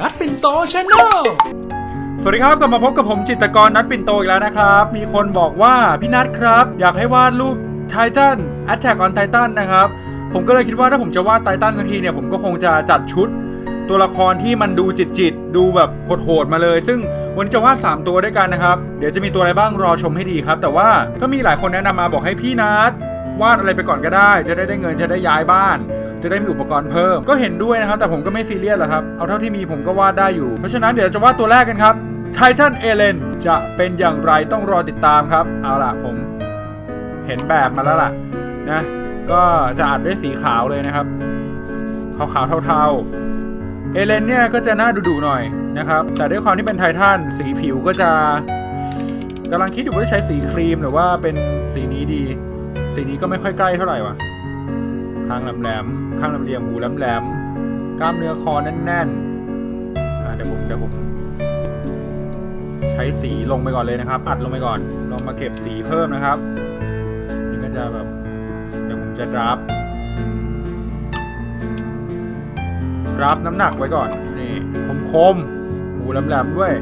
นัดปินโตชาแนลสวัสดีครับกลับมาพบกับผมจิตรกรนัดปิ่นโตอีกแล้วนะครับ มีคนบอกว่าพี่นัทครับ อยากให้วาดรูปไททัน Attack on Titan นะครับ ผมก็เลยคิดว่าถ้าผมจะวาดไททันสักทีเนี่ย ผมก็คงจะจัดชุด ตัวละครที่มันดูจิตจิตดูแบบโหดๆมาเลย ซึ่งวันนี้จะวาด 3 ตัวด้วยกันนะครับ เดี๋ยวจะมีตัวอะไรบ้างรอชมให้ดีครับ แต่ว่าก็มีหลายคนแนะนำมาบอกให้พี่นัทวาดอะไรไปก่อนก็ได้ จะได้ได้เงินจะได้ย้ายบ้าน จะได้มีอุปกรณ์เพิ่ม ก็เห็นด้วยนะครับ แต่ผมก็ไม่ซีเรียสหรอกครับ เอาเท่าที่มีผมก็วาดได้อยู่ เพราะฉะนั้นเดี๋ยวจะวาดตัวแรกกันครับไททันเอเลนจะเป็นอย่างไรต้องรอติดตามครับ เอาล่ะผมเห็นแบบมาแล้วล่ะนะ ก็จะอัดด้วยสีขาวเลยนะครับขาวๆเทาๆ เอเลนเนี่ยก็จะหน้าดุๆหน่อยนะครับ แต่ด้วยความที่เป็นไททันสีผิวก็จะกำลังคิดอยู่ว่าจะใช้สีครีมหรือว่าเป็นสีนี้ดี สีนี้ก็ไม่ค่อยใกล้เท่าไหร่ว่ะ ข้างแหลม ข้างลำเลี่ยมหูแหลม กล้ามเนื้อคอแน่นๆอะเดี๋ยวผมเดี๋ยวผมใช้สีลงไปก่อนเลยนะครับ อัดลงไปก่อนลองมาเก็บสีเพิ่มนะครับนี่ก็จะแบบเดี๋ยวผมจะดราฟดราฟน้ำหนักไว้ก่อนนี่คมคมหูแหลมๆด้วย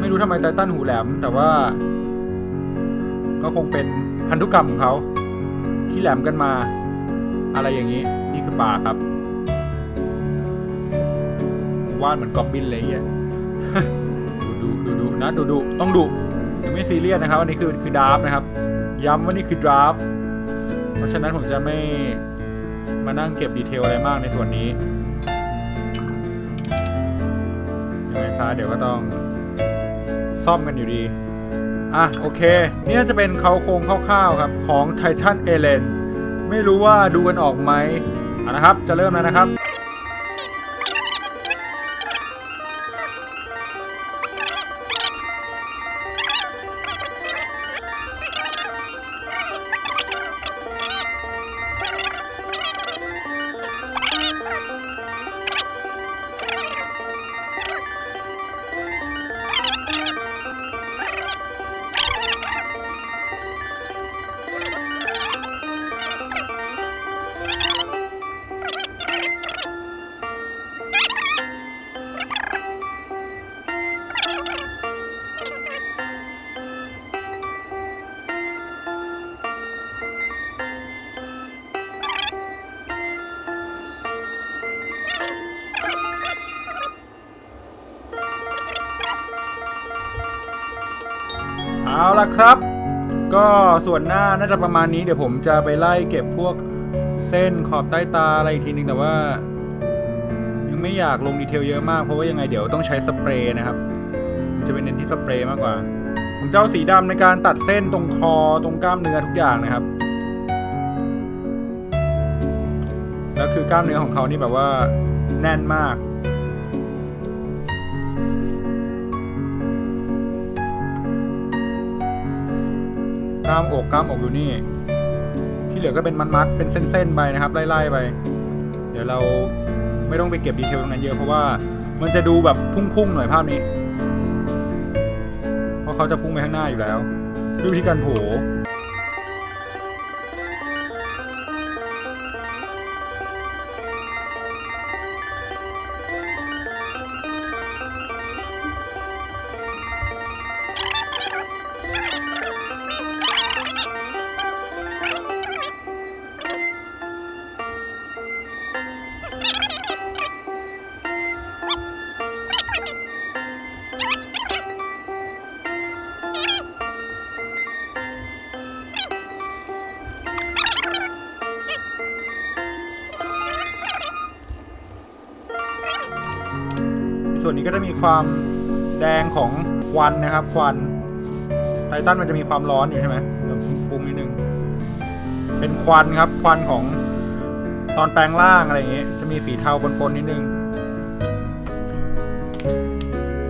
ไม่รู้ทำไมไททันหูแหลม แต่ว่า ก็คงเป็นพันธุกรรมของเขาที่แหลมกันมา อะไรอย่างนี้ นี่คือปาครับวาดเหมือนกอบบินเลยอะดูดูดูดูนะดูดูต้องดูไม่ซีเรียสนะครับอันนี้คือคือดราฟนะครับ ย้ำว่านี่คือดราฟเพราะฉะนั้นผมจะไม่มานั่งเก็บดีเทลอะไรมากในส่วนนี้ยังไงซะเดี๋ยวก็ต้องซ่อมกันอยู่ดี อะ โอเค นี่น่าจะเป็นเขาโครงคร่าวๆครับ ของไททันเอเลน ไม่รู้ว่าดูกันออกไหมอะนะครับ จะเริ่มแล้วนะครับ ละครับ ก็ส่วนหน้าน่าจะประมาณนี้เดี๋ยวผมจะไปไล่เก็บพวกเส้นขอบใต้ตาอะไรอีกทีนึงแต่ว่า ยังไม่อยากลงดีเทลเยอะมากเพราะว่ายังไงเดี๋ยวต้องใช้สเปรย์นะครับ จะเป็นเน้นที่สเปรย์มากกว่า ผมจะเอาสีดำในการตัดเส้นตรงคอตรงกล้ามเนื้อทุกอย่างนะครับแล้วคือกล้ามเนื้อของเขานี่แบบว่าแน่นมาก กล้ามอกกล้ามอกอยู่นี่ ที่เหลือก็เป็นมัดๆเป็นเส้นๆไปนะครับ ไล่ๆไป เดี๋ยวเราไม่ต้องไปเก็บดีเทลตรงนั้นเยอะเพราะว่ามันจะดูแบบพุ่งๆหน่อยภาพนี้ เพราะเขาจะพุ่งไปข้างหน้าอยู่แล้วด้วยวิธีการโผ ส่วนนี้ก็จะมีความแดงของควันนะครับควันไททันมันจะมีความร้อนอยู่ใช่ไหมแบบฟุ้งๆนิดนึงเป็นควันครับควันของตอนแปลงร่างอะไรอย่างเงี้ยจะมีสีเทาปนๆนิดนึง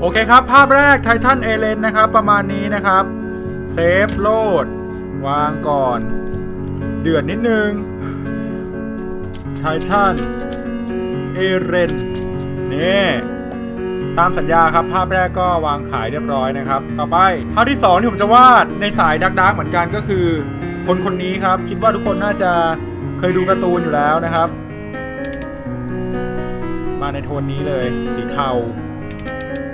โอเคครับ ภาพแรกไททันเอเลนนะครับ ประมาณนี้นะครับเซฟโหลด วางก่อน เดือดนิดนึงไททันเอเรนนี่ ตามสัญญาครับภาพแรกก็วางขายเรียบร้อยนะครับ ต่อไปภาพที่ 2 ที่ผมจะวาดในสายดักดักเหมือนกันก็คือ คนคนนี้ครับ คิดว่าทุกคนน่าจะเคยดูการ์ตูนอยู่แล้วนะครับ มาในโทนนี้เลยสีเทา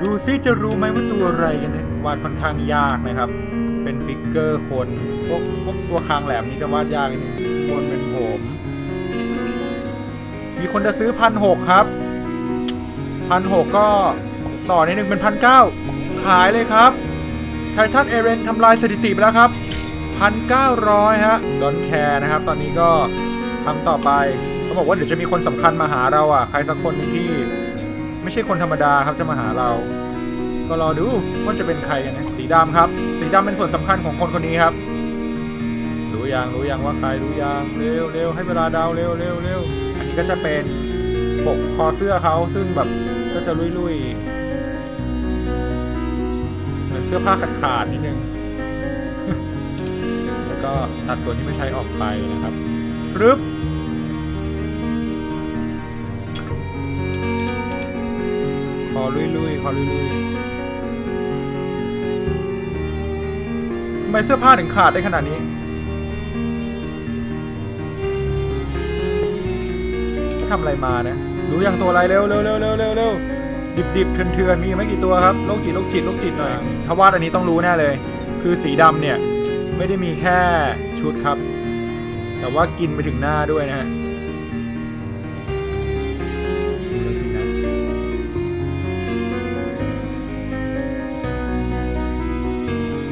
ดูซิจะรู้ไหมว่าตัวอะไรกันเนี่ยวาดค่อนข้างยากนะครับ เป็นฟิกเกอร์คนพวกพวกตัวคางแหลมนี่จะวาดยากนิดนึงคนเป็นผม มีคนจะซื้อพันหกครับ พันหกก็ต่อในหนึ่งเป็นพันเก้าขายเลยครับไททันเอเรนทำลายสถิติไปแล้วครับพันเก้าร้อยฮะดอนแคร์นะครับ ตอนนี้ก็ทำต่อไปเขาบอกว่าเดี๋ยวจะมีคนสำคัญมาหาเราอะ ใครสักคนหนึ่งที่ ไม่ใช่คนธรรมดาครับจะมาหาเรา ก็รอดูว่าจะเป็นใครกันนะสีดำครับ สีดำเป็นส่วนสำคัญของคนคนนี้ครับรู้ยังรู้ยังว่าใครรู้ยังเร็วเร็วให้เวลาดาวเร็วเร็วเร็วอันนี้ก็จะเป็น ปกคอเสื้อเขาซึ่งแบบก็จะลุยๆ เหมือนเสื้อผ้าขาดขาดๆนิดนึง แล้วก็ตัดส่วนที่ไม่ใช้ออกไปนะครับฟรึบคอลุยๆคอลุยๆทำไมเสื้อผ้าถึงขาดได้ขนาดนี้ ทำอะไรมานะ รู้อย่างตัวอะไรเร็วเร็วเร็วเร็วเร็วเร็วดิบดิบเถื่อนเถื่อนมีไม่กี่ตัวครับโรคจิตโรคจิตโรคจิตหน่อย ถ้าวาดอันนี้ต้องรู้แน่เลย คือสีดำเนี่ยไม่ได้มีแค่ชุดครับ แต่ว่ากินไปถึงหน้าด้วยนะฮะดูแล้วสินะ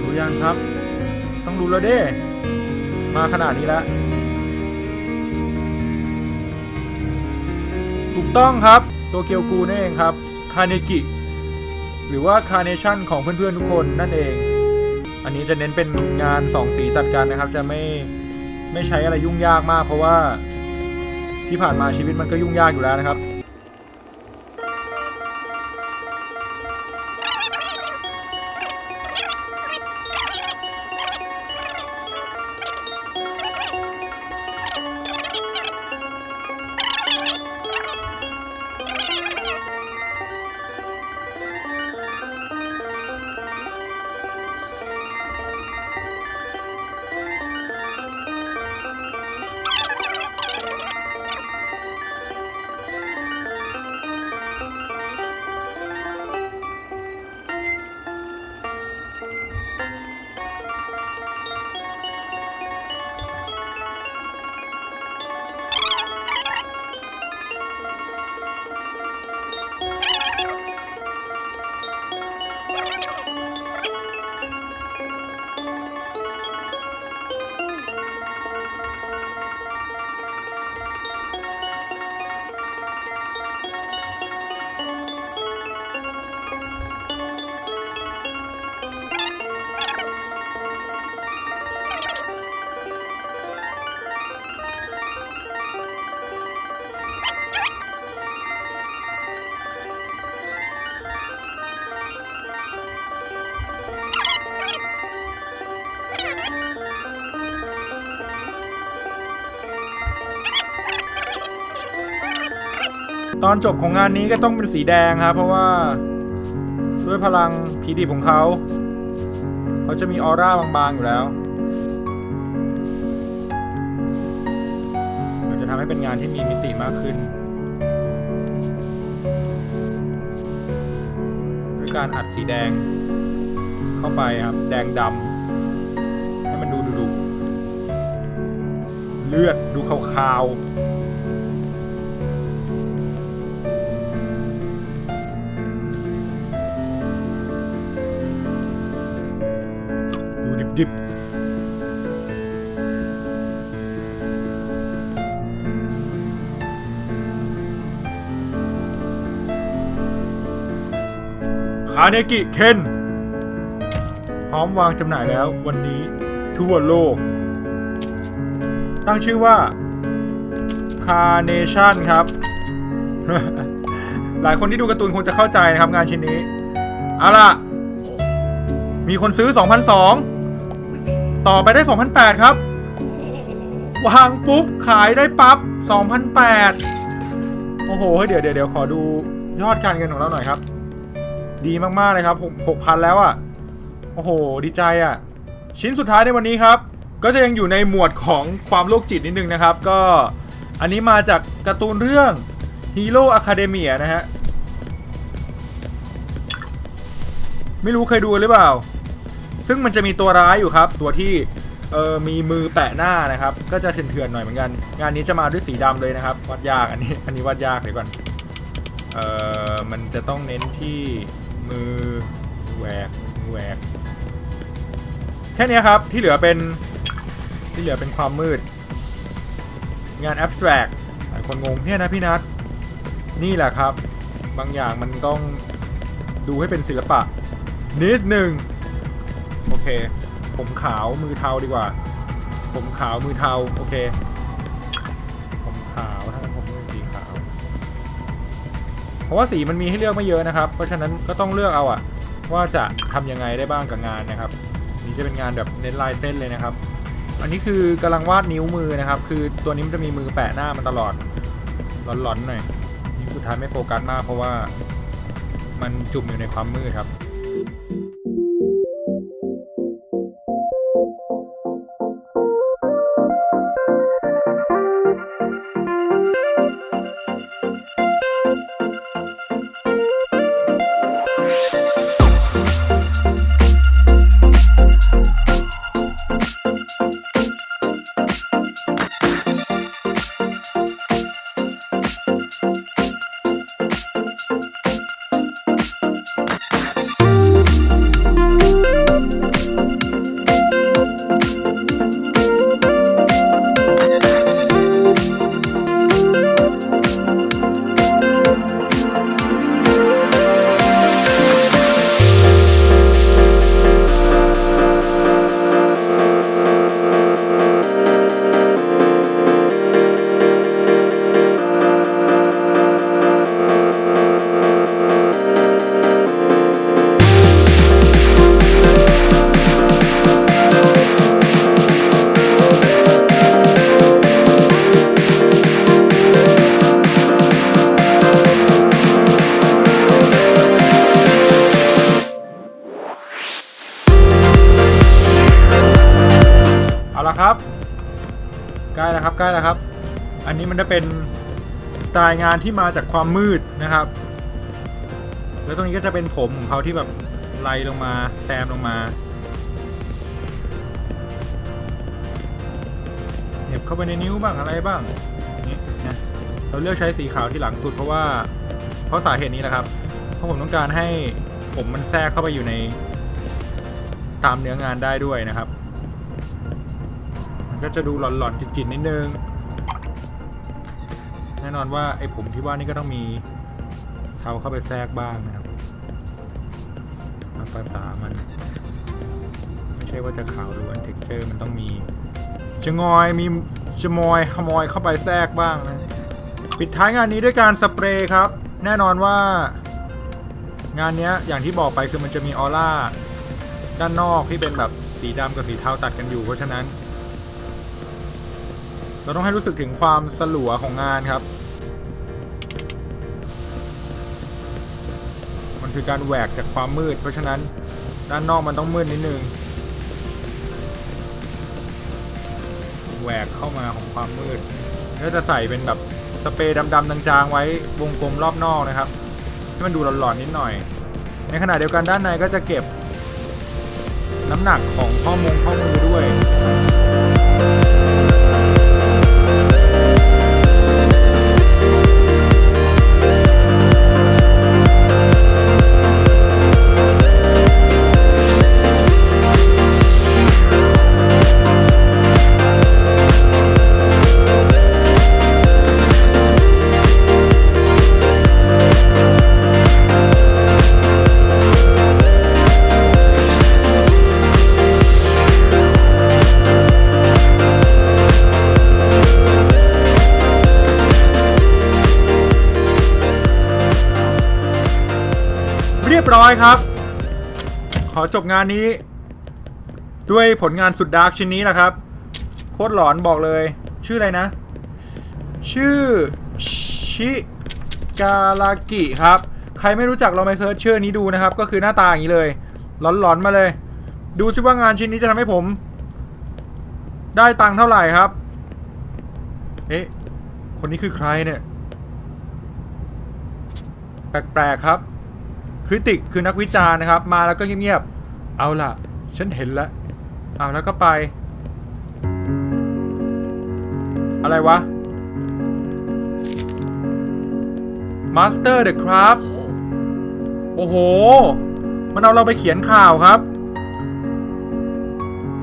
รู้ยังครับ ต้องรู้แล้วเด้ มาขนาดนี้แล้ว ถูกต้องครับตัวเกียวกูนั่นเองครับคาเนกิหรือว่าคาเนชั่นของเพื่อนๆทุกคนนั่นเอง อันนี้จะเน้นเป็นงาน 2 สีตัดกันนะครับ จะไม่ไม่ใช้อะไรยุ่งยากมาก เพราะว่าที่ผ่านมาชีวิตมันก็ยุ่งยากอยู่แล้วนะครับ ตอนจบของงานนี้ก็ต้องเป็นสีแดงครับเพราะว่าด้วยพลังผีดิบของเขา เขาจะมีออร่าบางๆอยู่แล้วมันจะทำให้เป็นงานที่มีมิติมากขึ้นด้วยการอัดสีแดงเข้าไปครับ แดงดำให้มันดูดุๆเลือดดูขาวๆ ดูดิบดิบ คาเนกิเคนพร้อมวางจำหน่ายแล้ววันนี้ทั่วโลก ตั้งชื่อว่าคาเนชั่นครับ หลายคนที่ดูการ์ตูนคงจะเข้าใจนะครับงานชิ้นนี้ เอาล่ะ มีคนซื้อ 2,002 ต่อไปได้ 2,008 ครับ วางปุ๊บ ขายได้ปั๊บ 2,008 โอ้โหเดี๋ยวเดี๋ยวเดี๋ยวขอดูยอดการเงินของเราหน่อยครับ ดีมาก ๆ เลยครับ 6,000 แล้วอะ่ะ โอ้โห ดีใจอะ่ะ ชิ้นสุดท้ายในวันนี้ครับ ก็จะยังอยู่ในหมวดของความโรคจิตนิดนึงนะครับ ก็อันนี้มาจากการ์ตูนเรื่อง Hero Academia นะฮะ ไม่รู้เคยดูหรือเปล่า ซึ่งมันจะมีตัวร้ายอยู่ครับ ตัวที่เออมีมือแปะหน้านะครับ ก็จะเถื่อนๆหน่อยเหมือนกัน งานนี้จะมาด้วยสีดำเลยนะครับวาดยากอันนี้อันนี้วาดยากเดี๋ยวก่อนเออมันจะต้องเน้นที่มือแหวกมือแหวกแค่นี้ครับที่เหลือเป็นที่เหลือเป็นความมืด งาน abstract หลายคนงงเนี่ยนะพี่นัทนี่แหละครับ บางอย่างมันต้องดูให้เป็นศิลปะ นิดหนึ่ง โอเค ผมขาวมือเทาดีกว่า ผมขาวมือเทาโอเค ผมขาวถ้างั้นผมเลือสีขาว เพราะว่าสีมันมีให้เลือกไม่เยอะนะครับ เพราะฉะนั้นก็ต้องเลือกเอาอะว่าจะทำยังไงได้บ้างกับงานนะครับ นี่จะเป็นงานแบบเน้นลายเส้นเลยนะครับ อันนี้คือกำลังวาดนิ้วมือนะครับ คือตัวนี้มันจะมีมือแปะหน้ามันตลอดหลอนๆหน่อยนี่สุดท้ายไม่โฟกัสมากเพราะว่ามันจุ่มอยู่ในความมืดครับ มันจะเป็นสไตล์งานที่มาจากความมืดนะครับ แล้วตรงนี้ก็จะเป็นผมของเขาที่แบบไล่ลงมาแซมลงมาเหน็บเข้าไปในนิ้วบ้างอะไรบ้างนี่นะเราเลือกใช้สีขาวที่หลังสุดเพราะว่าเพราะสาเหตุนี้แหละครับ เพราะผมต้องการให้ผมมันแทรกเข้าไปอยู่ในตามเนื้องานได้ด้วยนะครับ มันก็จะดูหลอนๆจิตๆนิดนึง น่นอนว่าไอ้ผมที่ว่านี่ก็ต้องมีเทาเข้าไปแทรกบ้างนะครับตามภาษามัน ไม่ใช่ว่าจะขาวล้วนเท็กเจอร์มันต้องมีชะงอยมีชะมอยขโมยเข้าไปแทรกบ้างนะปิดท้ายงานนี้ด้วยการสเปรย์ครับ แน่นอนว่างานนี้อย่างที่บอกไปคือมันจะมีออร่าด้านนอกที่เป็นแบบสีดำกับสีเทาตัดกันอยู่เพราะฉะนั้น เราต้องให้รู้สึกถึงความสลัวของงานครับ มันคือการแหวกจากความมืด เพราะฉะนั้นด้านนอกมันต้องมืดนิดนึงแหวกเข้ามาของความมืดก็จะใส่เป็นแบบสเปรย์ดำๆจางๆไว้วงกลมรอบนอกนะครับให้มันดูหลอนๆนิดหน่อย ในขณะเดียวกันด้านในก็จะเก็บน้ำหนักของข้อมูลข้อมือด้วย อยครับ ขอจบงานนี้ ด้วยผลงานสุดดาร์กชิ้นนี้แหละครับ โคตรหลอนบอกเลย ชื่ออะไรนะ ชื่อชิกาลากิครับ ใครไม่รู้จักเราไปเซิร์ชชื่อนี้ดูนะครับ ก็คือหน้าตาอย่างนี้เลย หลอนๆมาเลย ดูซิว่างานชิ้นนี้จะทำให้ผม ได้ตังค์เท่าไหร่ครับ เอ๊ะ คนนี้คือใครเนี่ย แปลกๆครับ คริติกคือนักวิจารณ์นะครับ มาแล้วก็เงียบๆ เอาล่ะ ฉันเห็นแล้วเอาแล้วก็ไป อะไรวะ Master the Craft โอ้โห มันเอาเราไปเขียนข่าวครับ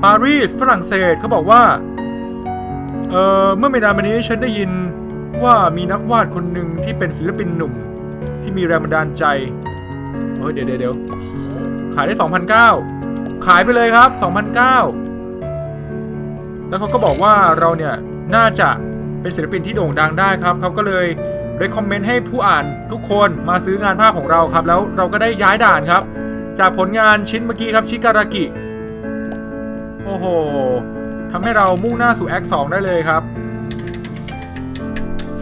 ปารีสฝรั่งเศสเขาบอกว่า เออเมื่อไม่นานมานี้ฉันได้ยินว่ามีนักวาดคนหนึ่งที่เป็นศิลปินหนุ่ม ที่มีแรงบันดาลใจ เฮ้ยเดี๋ยวเดี๋ยวขายได้2,009ขายไปเลยครับ2,009แล้วเขาก็บอกว่าเราเนี่ยน่าจะเป็นศิลปินที่โด่งดังได้ครับเขาก็เลย recommend ให้ผู้อ่านทุกคนมาซื้องานภาพของเราครับ แล้วเราก็ได้ย้ายด่านครับ จากผลงานชิ้นเมื่อกี้ครับชิการากิ โอ้โหทำให้เรามุ่งหน้าสู่แอค2ได้เลยครับ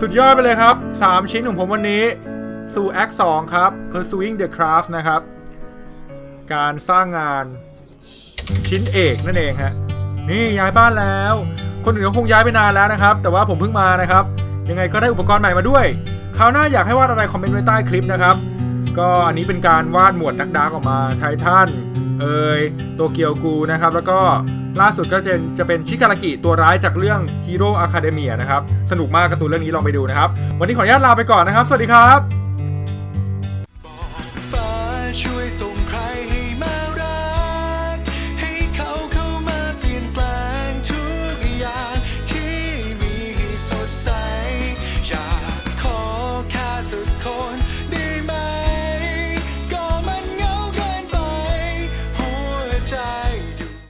สุดยอดไปเลยครับ 3 ชิ้นของผมวันนี้ สู่แอค2ครับ Pursuing the Craft นะครับ การสร้างงานชิ้นเอกนั่นเองฮะ นี่ย้ายบ้านแล้ว คนอื่นคงย้ายไปนานแล้วนะครับ แต่ว่าผมเพิ่งมานะครับ ยังไงก็ได้อุปกรณ์ใหม่มาด้วย คราวหน้าอยากให้วาดอะไรคอมเมนต์ไว้ใต้คลิปนะครับ ก็อันนี้เป็นการวาดหมวดดักดาร์กออกมา ไททัน เอยโตเกียวกูนะครับ แล้วก็ล่าสุดก็จะจะเป็นชิการากิตัวร้ายจากเรื่อง Hero Academia นะครับ สนุกมากการ์ตูนเรื่องนี้ลองไปดูนะครับ วันนี้ขออนุญาตลาไปก่อนนะครับ สวัสดีครับ